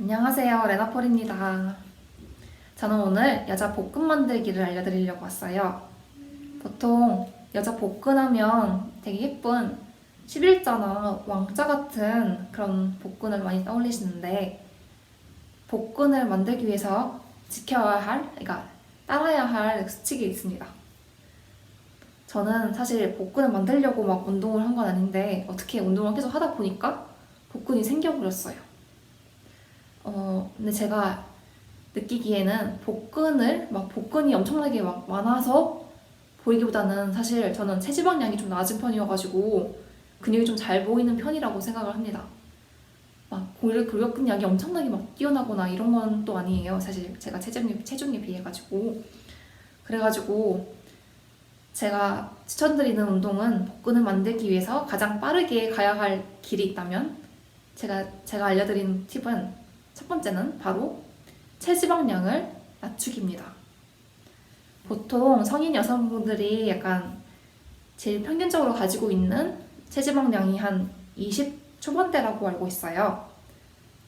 안녕하세요. 레나폴입니다. 저는 오늘 여자 복근 만들기를 알려드리려고 왔어요. 보통 여자 복근하면 되게 예쁜 11자나 왕자 같은 그런 복근을 많이 떠올리시는데 복근을 만들기 위해서 지켜야 할, 그러니까 따라야 할 수칙이 있습니다. 저는 사실 복근을 만들려고 막 운동을 한 건 아닌데 어떻게 운동을 계속 하다 보니까 복근이 생겨버렸어요. 어, 근데 제가 느끼기에는 복근을 막 복근이 엄청나게 막 많아서 보이기보다는 사실 저는 체지방량이 좀 낮은 편이어가지고 근육이 좀 잘 보이는 편이라고 생각을 합니다. 막 골- 골격근량이 엄청나게 막 뛰어나거나 이런 건 또 아니에요. 사실 제가 체중에 체중에 비해가지고 그래가지고 제가 추천드리는 운동은 복근을 만들기 위해서 가장 빠르게 가야 할 길이 있다면 제가 제가 알려드린 팁은 첫 번째는 바로 체지방량을 낮추기입니다. 보통 성인 여성분들이 약간 제일 평균적으로 가지고 있는 체지방량이 한 20 초반대라고 알고 있어요.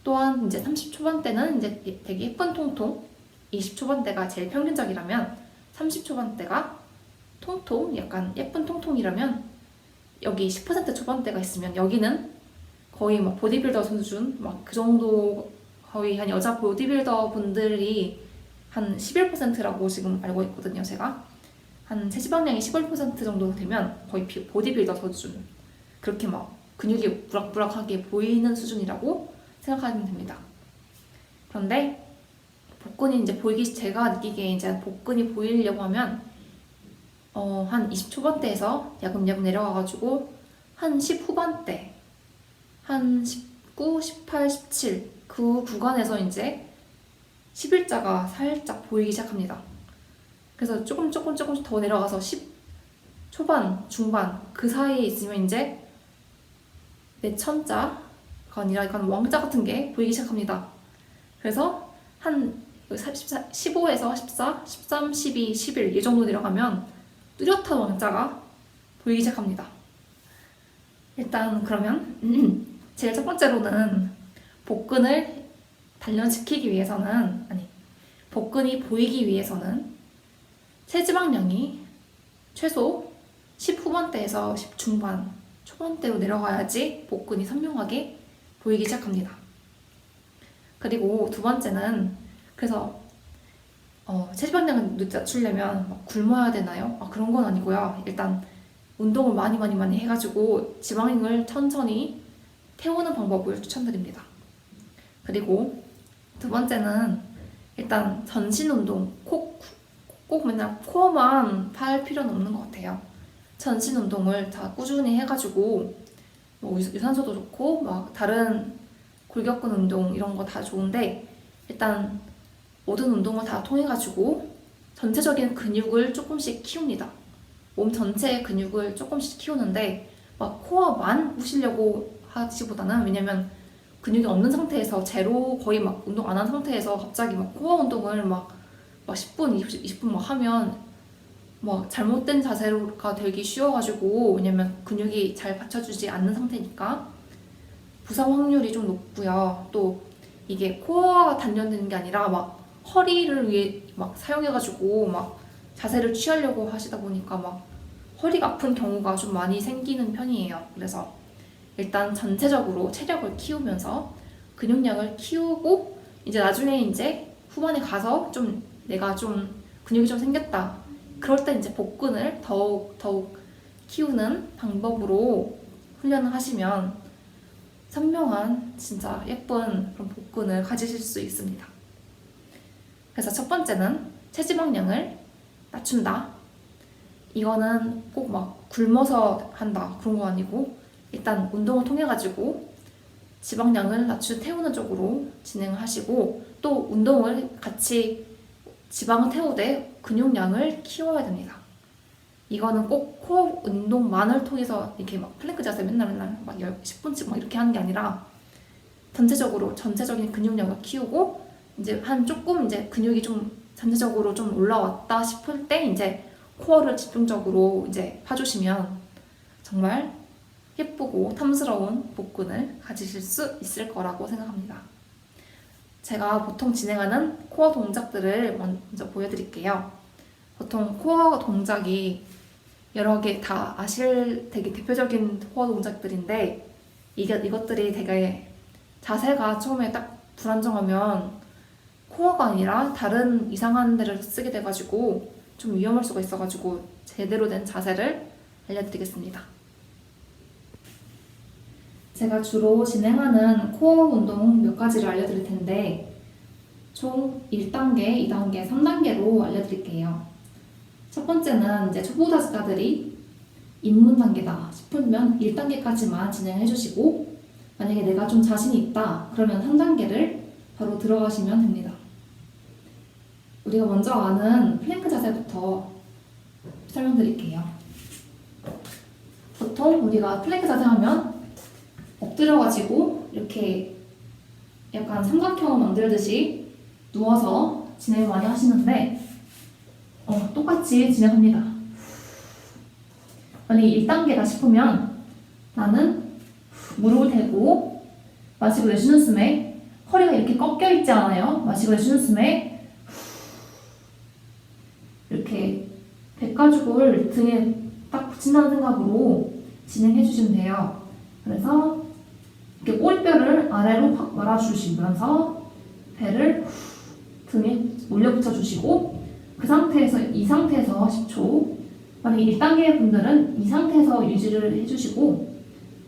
또한 이제 30 초반대는 이제 되게 예쁜 통통, 20 초반대가 제일 평균적이라면 30 초반대가 통통, 약간 예쁜 통통이라면 여기 10% 초반대가 있으면 여기는 거의 막 보디빌더 수준 막 그 정도 거의 한 여자 보디빌더 분들이 한 11%라고 지금 알고 있거든요, 제가. 한 체지방량이 15% 정도 되면 거의 비- 보디빌더 수준. 그렇게 막 근육이 부락부락하게 보이는 수준이라고 생각하면 됩니다. 그런데 복근이 이제 보이기 제가 느끼기에 이제 복근이 보이려고 하면 어, 한 20 초반대에서 야금야금 내려가가지고 한 10 후반대, 한 19, 18, 17 그 구간에서 이제 11자가 살짝 보이기 시작합니다. 그래서 조금 조금 조금씩 더 내려가서 10 초반, 중반 그 사이에 있으면 이제 내 천자가 아니라 약간 왕자 같은 게 보이기 시작합니다. 그래서 한 15에서 14, 13, 12, 11 이 정도 내려가면 뚜렷한 왕자가 보이기 시작합니다. 일단 그러면 제일 첫 번째로는 복근을 단련시키기 위해서는 아니 복근이 보이기 위해서는 체지방량이 최소 10 후반대에서 10 중반 초반대로 내려가야지 복근이 선명하게 보이기 시작합니다. 그리고 두 번째는 그래서 어, 체지방량을 낮추려면 막 굶어야 되나요? 아, 그런 건 아니고요. 일단 운동을 많이 많이 많이 해가지고 지방을 천천히 태우는 방법을 추천드립니다. 그리고 두 번째는 일단 전신 운동 꼭, 꼭 맨날 코어만 할 필요는 없는 것 같아요. 전신 운동을 다 꾸준히 해가지고 뭐 유- 유산소도 좋고 막 다른 골격근 운동 이런 거 다 좋은데 일단 모든 운동을 다 통해가지고 전체적인 근육을 조금씩 키웁니다. 몸 전체의 근육을 조금씩 키우는데 막 코어만 부시려고 하지보다는 왜냐면 근육이 없는 상태에서 제로 거의 막 운동 안 한 상태에서 갑자기 막 코어 운동을 막, 막 10분, 20, 20분 막 하면 막 잘못된 자세가 되기 쉬워가지고 왜냐면 근육이 잘 받쳐주지 않는 상태니까 부상 확률이 좀 높고요. 또 이게 코어가 단련되는 게 아니라 막 허리를 위해 막 사용해가지고 막 자세를 취하려고 하시다 보니까 막 허리가 아픈 경우가 좀 많이 생기는 편이에요. 그래서 일단 전체적으로 체력을 키우면서 근육량을 키우고 이제 나중에 이제 후반에 가서 좀 내가 좀 근육이 좀 생겼다. 그럴 때 이제 복근을 더욱 더욱 키우는 방법으로 훈련을 하시면 선명한 진짜 예쁜 그런 복근을 가지실 수 있습니다. 그래서 첫 번째는 체지방량을 낮춘다. 이거는 꼭 막 굶어서 한다 그런 거 아니고 일단 운동을 통해 가지고 지방량을 낮추 태우는 쪽으로 진행하시고 또 운동을 같이 지방을 태우되 근육량을 키워야 됩니다. 이거는 꼭 코어 운동만을 통해서 이렇게 막 플랭크 자세 맨날 맨날 막 10분씩 막 이렇게 하는 게 아니라 전체적으로 전체적인 근육량을 키우고 이제 한 조금 이제 근육이 좀 전체적으로 좀 올라왔다 싶을 때 이제 코어를 집중적으로 이제 파주시면 정말 예쁘고 탐스러운 복근을 가지실 수 있을 거라고 생각합니다. 제가 보통 진행하는 코어 동작들을 먼저 보여드릴게요. 보통 코어 동작이 여러 개 다 아실 되게 대표적인 코어 동작들인데 이게, 이것들이 되게 자세가 처음에 딱 불안정하면 코어가 아니라 다른 이상한 데를 쓰게 돼가지고 좀 위험할 수가 있어가지고 제대로 된 자세를 알려드리겠습니다. 제가 주로 진행하는 코어 운동 몇 가지를 알려드릴 텐데 총 1단계, 2단계, 3단계로 알려드릴게요. 첫 번째는 이제 초보자들이 입문 단계다 싶으면 1단계까지만 진행해 주시고 만약에 내가 좀 자신이 있다 그러면 3단계를 바로 들어가시면 됩니다. 우리가 먼저 아는 플랭크 자세부터 설명드릴게요. 보통 우리가 플랭크 자세 하면 엎드려가지고 이렇게 약간 삼각형 만들듯이 누워서 진행을 많이 하시는데 어, 똑같이 진행합니다. 만약에 1단계다 싶으면 나는 무릎을 대고 마시고 내쉬는 숨에 허리가 이렇게 꺾여 있지 않아요. 마시고 내쉬는 숨에 이렇게 백가죽을 등에 딱 붙인다는 생각으로 진행해 주시면 돼요. 그래서 이렇게 꼬리뼈를 아래로 확 말아주시면서 배를 등에 올려붙여 주시고 그 상태에서 이 상태에서 10초. 만약에 1단계 분들은 이 상태에서 유지를 해주시고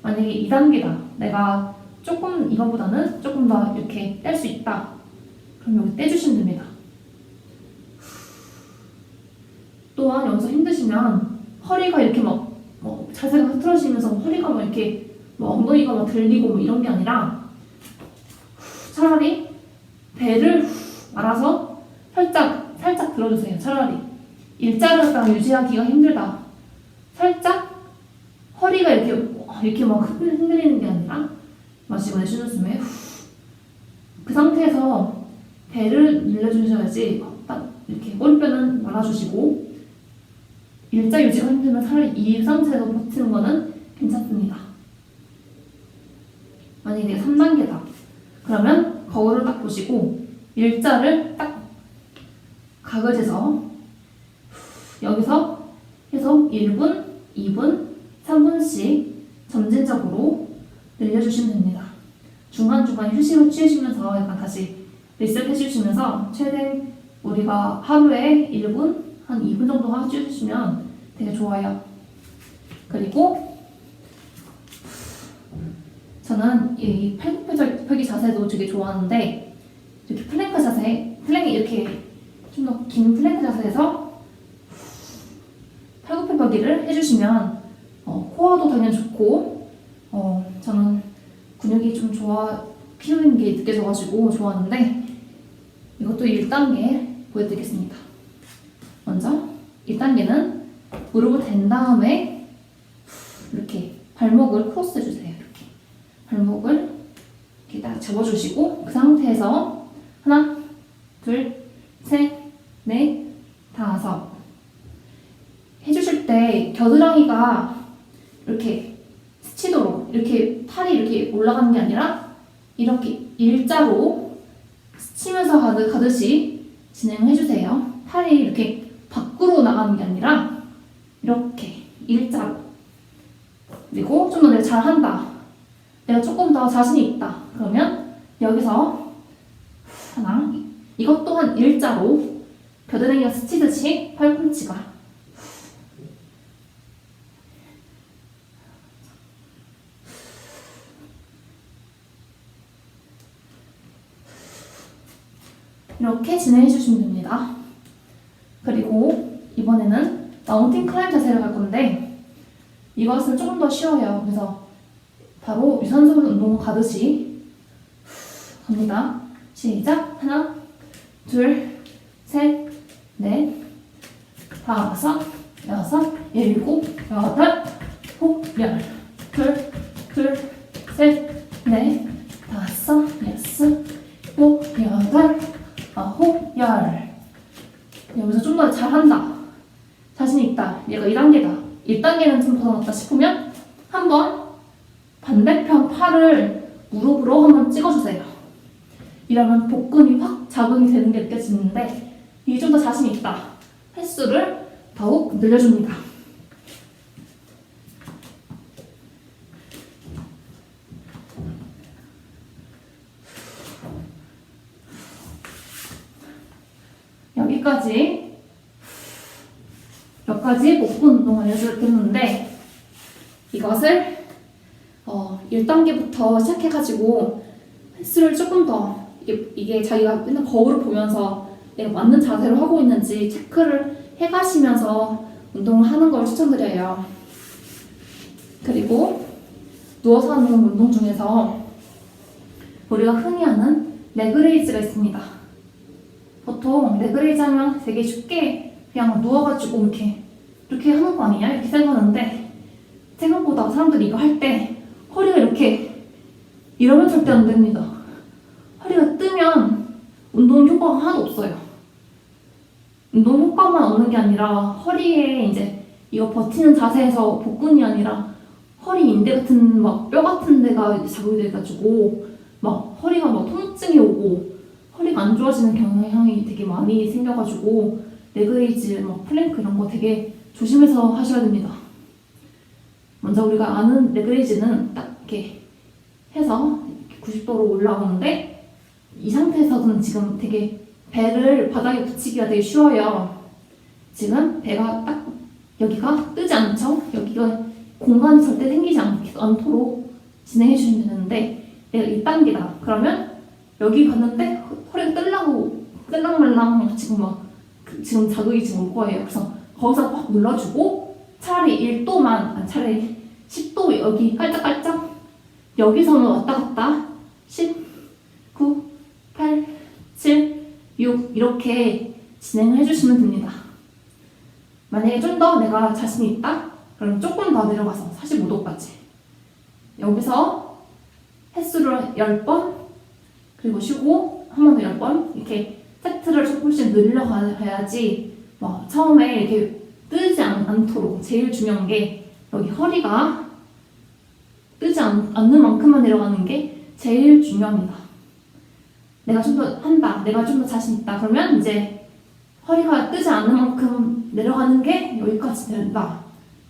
만약에 2단계다. 내가 조금 이거보다는 조금 더 이렇게 뗄 수 있다. 그럼 여기 떼주시면 됩니다. 또한 여기서 힘드시면 허리가 이렇게 막뭐 자세가 흐트러지면서 허리가 막 이렇게 뭐 엉덩이가 막 들리고 뭐 이런 게 아니라 차라리 배를 알아서 살짝 살짝 들어주세요. 차라리 일자를 딱 유지하기가 힘들다. 살짝 허리가 이렇게 이렇게 막 흔들- 흔들리는 게 아니라 숨에 후. 그 상태에서 배를 늘려주셔야지 딱 이렇게 머리뼈는 말아주시고 일자 유지가 힘들면 차라리 이 상태에서 버티는 거는 괜찮습니다. 만약에 내가 3단계다. 그러면 거울을 딱 보시고 일자를 딱 각을 재서 여기서 해서 1분, 2분, 3분씩 점진적으로 늘려주시면 됩니다. 중간중간 휴식을 취하시면서 약간 다시 리셋해 주시면서 최대 우리가 하루에 1분, 한 2분 정도 해주시면 되게 좋아요. 그리고 저는 이 팔굽혀펴기 자세도 되게 좋아하는데 이렇게 플랭크 자세, 플랭크 이렇게 좀 더 긴 플랭크 자세에서 팔굽혀펴기를 해주시면 어, 코어도 당연히 좋고 어, 저는 근육이 좀 좋아 키우는 게 느껴져가지고 좋아하는데 이것도 1단계 보여드리겠습니다. 먼저 1단계는 무릎을 댄 다음에 이렇게 발목을 크로스 해주세요. 발목을 이렇게 딱 접어주시고 그 상태에서 하나, 둘, 셋, 넷, 다섯. 해주실 때 겨드랑이가 이렇게 스치도록 이렇게 팔이 이렇게 올라가는 게 아니라 이렇게 일자로 스치면서 가듯, 가듯이 진행해주세요. 팔이 이렇게 밖으로 나가는 게 아니라 이렇게 일자로. 그리고 좀 더 내가 잘한다 내가 조금 더 자신이 있다 그러면 여기서 하나 이것 또한 일자로 겨드랑이가 스치듯이 팔꿈치가 이렇게 진행해 주시면 됩니다. 그리고 이번에는 마운틴 클라임 자세를 갈 건데 이것은 조금 더 쉬워요. 그래서 바로 유산소 운동 가듯이 갑니다. 시작. 하나, 둘, 셋, 넷, 다섯, 여섯, 일곱, 여덟, 홉, 열. 둘, 둘, 셋, 넷, 다섯, 여섯, 일곱, 여덟, 아홉, 열. 여기서 좀 더 잘한다. 자신 있다. 얘가 2단계다. 1단계는 좀 벗어났다 싶으면 한번 반대편 팔을 무릎으로 한번 찍어주세요. 이러면 복근이 확 자극이 되는 게 느껴지는데 이게 좀 더 자신 있다. 횟수를 더욱 늘려줍니다. 여기까지 몇 가지 복근 운동을 해줬는데 이것을 어, 1단계부터 시작해가지고 횟수를 조금 더 이게 자기가 맨날 거울을 보면서 내가 맞는 자세로 하고 있는지 체크를 해가시면서 운동을 하는 걸 추천드려요. 그리고 누워서 하는 운동 중에서 우리가 흔히 하는 레그레이즈가 있습니다. 보통 레그레이즈 하면 되게 쉽게 그냥 누워가지고 이렇게 이렇게 하는 거 아니냐 이렇게 생각하는데 생각보다 사람들이 이거 할 때 허리가 이렇게 이러면 절대 안 됩니다. 허리가 뜨면 운동 효과가 하나도 없어요. 운동 효과만 없는 게 아니라 허리에 이제 이거 버티는 자세에서 복근이 아니라 허리 인대 같은 막 뼈 같은 데가 자극이 돼가지고 막 허리가 막 통증이 오고 안 좋아지는 경향이 되게 많이 생겨가지고 레그레이즈, 막 플랭크 이런 거 되게 조심해서 하셔야 됩니다. 먼저 우리가 아는 레그레이즈는 딱 이렇게 해서 90도로 올라오는데 이 상태에서는 지금 되게 배를 바닥에 붙이기가 되게 쉬워요. 지금 배가 딱 여기가 뜨지 않죠? 여기가 공간이 절대 생기지 않, 않도록 진행해 주시면 되는데 내가 1단계다. 그러면 여기 갔는데 뜰랑말랑 지금 막 그- 지금 자극이 지금 올 거예요. 그래서 거기서 확 눌러주고 차라리 1도만 아, 차라리 10도 여기 깔짝깔짝 여기서는 왔다 갔다 10, 9, 8, 7, 6 이렇게 진행을 해주시면 됩니다. 만약에 좀 더 내가 자신이 있다? 그럼 조금 더 내려가서 45도까지 여기서 횟수를 10번 그리고 쉬고 한 번 더 10번 이렇게 세트를 조금씩 늘려가야지 뭐 처음에 이렇게 뜨지 않, 않도록 제일 중요한 게 여기 허리가 뜨지 않, 않는 만큼만 내려가는 게 제일 중요합니다. 내가 좀 더 한다. 내가 좀 더 자신 있다. 그러면 이제 허리가 뜨지 않는 만큼 내려가는 게 여기까지 된다.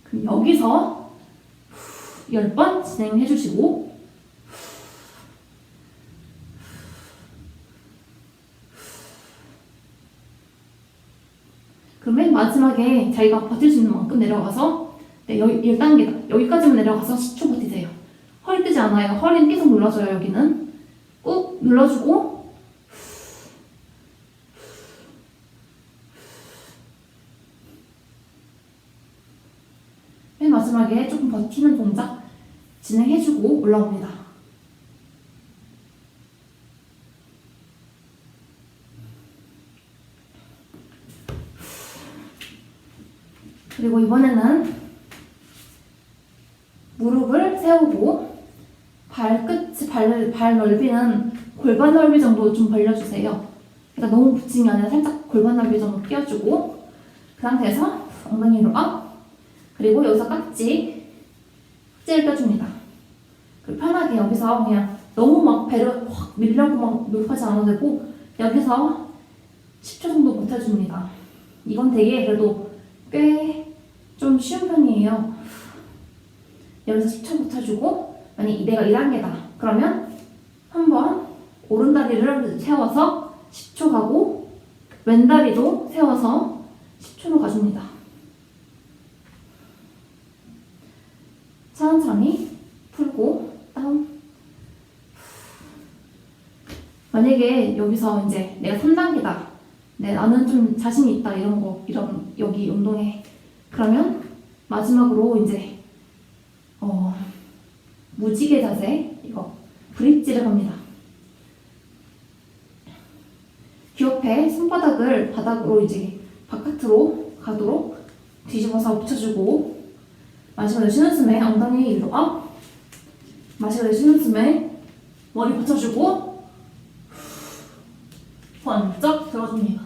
그럼 여기서 10번 진행해 주시고 그러면 마지막에 자기가 버틸 수 있는 만큼 내려가서 네, 여기 1단계다. 여기까지만 내려가서 10초 버티세요. 허리 뜨지 않아요. 허리는 계속 눌러줘요, 여기는. 꾹 눌러주고 맨 마지막에 조금 버티는 동작 진행해주고 올라옵니다. 그리고 이번에는 무릎을 세우고 발끝, 발, 발 넓이는 골반 넓이 정도 좀 벌려주세요. 그러니까 너무 아니라 살짝 골반 넓이 정도 띄워주고 그 상태에서 엉덩이로 업 그리고 여기서 깍지 깍지를 껴줍니다. 그리고 편하게 여기서 그냥 너무 막 배를 확 밀려고 막 노력하지 않아도 되고 여기서 10초 정도 버텨줍니다. 이건 되게 그래도 꽤 좀 쉬운 편이에요. 여기서 10초 버텨주고 만약 내가 2단계다 그러면 한번 오른다리를 세워서 10초 가고 왼다리도 세워서 10초로 가줍니다. 천천히 풀고 다운 만약에 여기서 이제 내가 3단계다 네, 나는 좀 자신이 있다 이런 거 이런 여기 운동에 그러면 마지막으로 이제 어, 무지개 자세 이거 브릿지를 합니다. 귀 옆에 손바닥을 바닥으로 이제 바깥으로 가도록 뒤집어서 붙여주고 마시고 내쉬는 숨에 엉덩이 위로 업 마시고 내쉬는 숨에 머리 받쳐주고 번쩍 들어줍니다.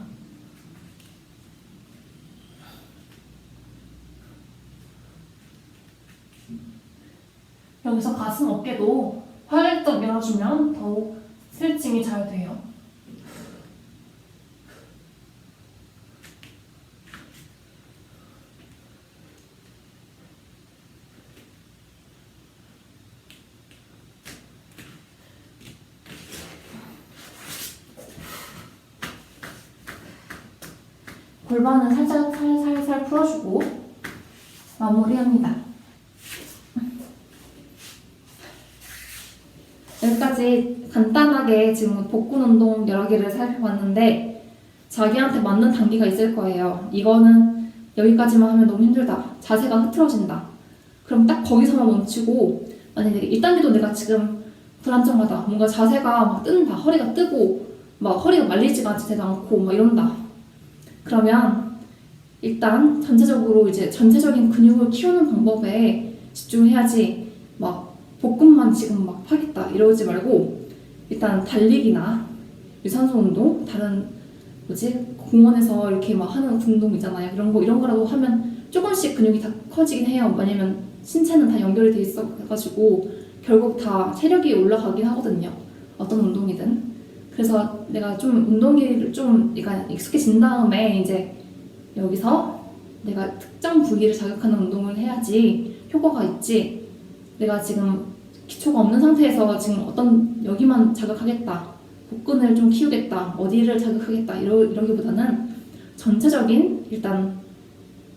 여기서 가슴 어깨도 활짝 열어주면 더욱 스트레칭이 잘 돼요. 골반은 살짝 살살살 풀어주고 마무리합니다. 여기까지 간단하게 지금 복근 운동 여러 개를 살펴봤는데 자기한테 맞는 단계가 있을 거예요. 이거는 여기까지만 하면 너무 힘들다. 자세가 흐트러진다. 그럼 딱 거기서만 멈추고 만약에 1단계도 내가 지금 불안정하다. 뭔가 자세가 막 뜬다. 허리가 뜨고 막 허리가 말리지가 않지도 않고 막 이런다. 그러면 일단 전체적으로 이제 전체적인 근육을 키우는 방법에 집중해야지 막 복근만 지금 막 하겠다 이러지 말고 일단 달리기나 유산소 운동 다른 뭐지? 공원에서 이렇게 막 하는 운동 있잖아요. 이런 거 이런 거라도 하면 조금씩 근육이 다 커지긴 해요. 왜냐면 신체는 다 연결이 돼 있어 가지고 결국 다 체력이 올라가긴 하거든요. 어떤 운동이든. 그래서 내가 좀 운동기를 좀 약간 익숙해진 다음에 이제 여기서 내가 특정 부위를 자극하는 운동을 해야지 효과가 있지. 내가 지금 기초가 없는 상태에서 지금 어떤 여기만 자극하겠다 복근을 좀 키우겠다 어디를 자극하겠다 이러, 이러기보다는 전체적인 일단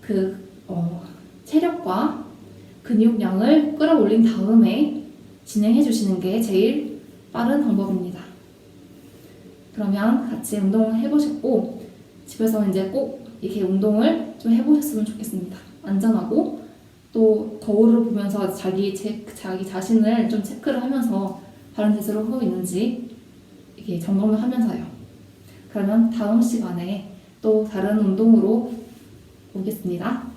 그 어, 체력과 근육량을 끌어올린 다음에 진행해 주시는 게 제일 빠른 방법입니다. 그러면 같이 운동을 해보셨고 집에서 이제 꼭 이렇게 운동을 좀 해보셨으면 좋겠습니다. 안전하고 또 거울을 보면서 자기 제, 자기 자신을 좀 체크를 하면서 바른 자세로 하고 있는지 이렇게 점검을 하면서요. 그러면 다음 시간에 또 다른 운동으로 오겠습니다.